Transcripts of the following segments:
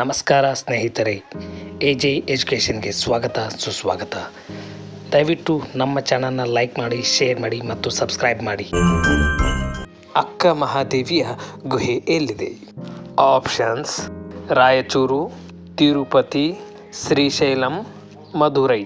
ನಮಸ್ಕಾರ ಸ್ನೇಹಿತರೆ A J ಎಜುಕೇಷನ್ಗೆ ಸ್ವಾಗತ, ಸುಸ್ವಾಗತ. ದಯವಿಟ್ಟು ನಮ್ಮ ಚಾನಲ್ನ ಲೈಕ್ ಮಾಡಿ, ಶೇರ್ ಮಾಡಿ ಮತ್ತು ಸಬ್ಸ್ಕ್ರೈಬ್ ಮಾಡಿ. ಅಕ್ಕ ಮಹಾದೇವಿಯ ಗುಹೆ ಎಲ್ಲಿದೆ? ಆಪ್ಷನ್ಸ್, ರಾಯಚೂರು, ತಿರುಪತಿ, ಶ್ರೀಶೈಲಂ, ಮಧುರೈ.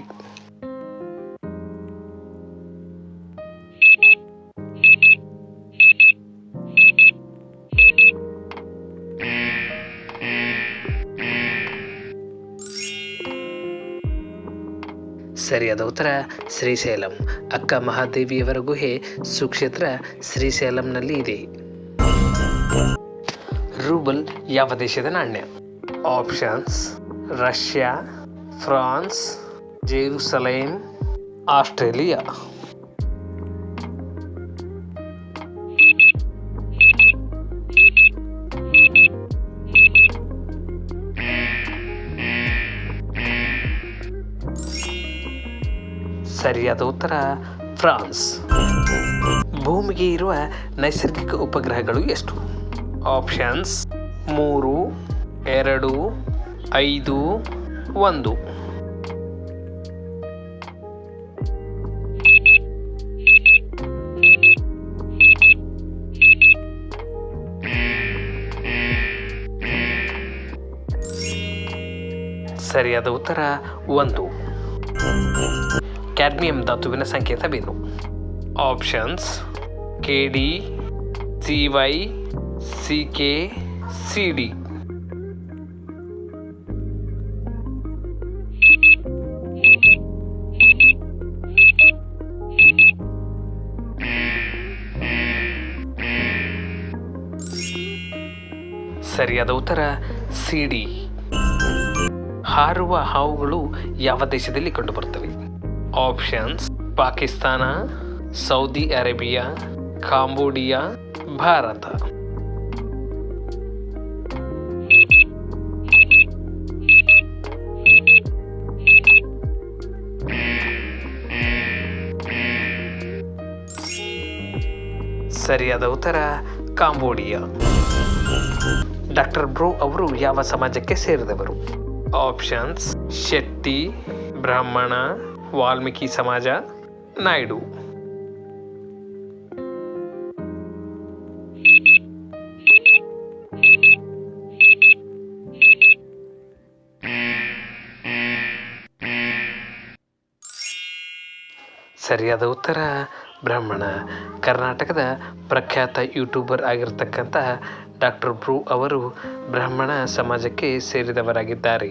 ಸರಿಯಾದ ಉತ್ತರ, ಶ್ರೀಶೈಲಂ. ಅಕ್ಕ ಮಹಾದೇವಿಯವರ ಗುಹೆ ಸುಕ್ಷೇತ್ರ ಶ್ರೀಶೈಲಂನಲ್ಲಿ ಇದೆ. ರೂಬಲ್ ಯಾವ ದೇಶದ ನಾಣ್ಯ? Options, Russia, France, Jerusalem, Australia. ಸರಿಯಾದ ಉತ್ತರ, ಫ್ರಾನ್ಸ್. ಭೂಮಿಗೆ ಇರುವ ನೈಸರ್ಗಿಕ ಉಪಗ್ರಹಗಳು ಎಷ್ಟು? ಆಪ್ಷನ್ಸ್ ಮೂರು, ಎರಡು, ಐದು, ಒಂದು. ಸರಿಯಾದ ಉತ್ತರ ಒಂದು. ಕ್ಯಾಡ್ಮಿಯಂ ಧಾತುವಿನ ಸಂಕೇತವೇನು options K D C Y C K C D ಸರಿಯಾದ ಉತ್ತರ ಸಿಡಿ ಹಾರುವ ಹಾವುಗಳು ಯಾವ ದೇಶದಲ್ಲಿ ಕಂಡುಬರುತ್ತವೆ? Options Pakistan, Saudi Arabia, Cambodia, Bharat. ಸರಿಯಾದ ಉತ್ತರ, ಕಾಂಬೋಡಿಯಾ. ಡಾಕ್ಟರ್ ಬ್ರೋ ಅವರು ಯಾವ ಸಮಾಜಕ್ಕೆ ಸೇರಿದವರು? ಆಪ್ಷನ್ಸ್ ಶೆಟ್ಟಿ, ಬ್ರಾಹ್ಮಣ ವಾಲ್ಮೀಕಿ ಸಮಾಜ ನಾಯ್ಡು. ಸರಿಯಾದ ಉತ್ತರ ಬ್ರಾಹ್ಮಣ. ಕರ್ನಾಟಕದ ಪ್ರಖ್ಯಾತ ಯೂಟ್ಯೂಬರ್ ಆಗಿರತಕ್ಕಂತಹ ಡಾಕ್ಟರ್ ಬ್ರೂ ಅವರು ಬ್ರಾಹ್ಮಣ ಸಮಾಜಕ್ಕೆ ಸೇರಿದವರಾಗಿದ್ದಾರೆ.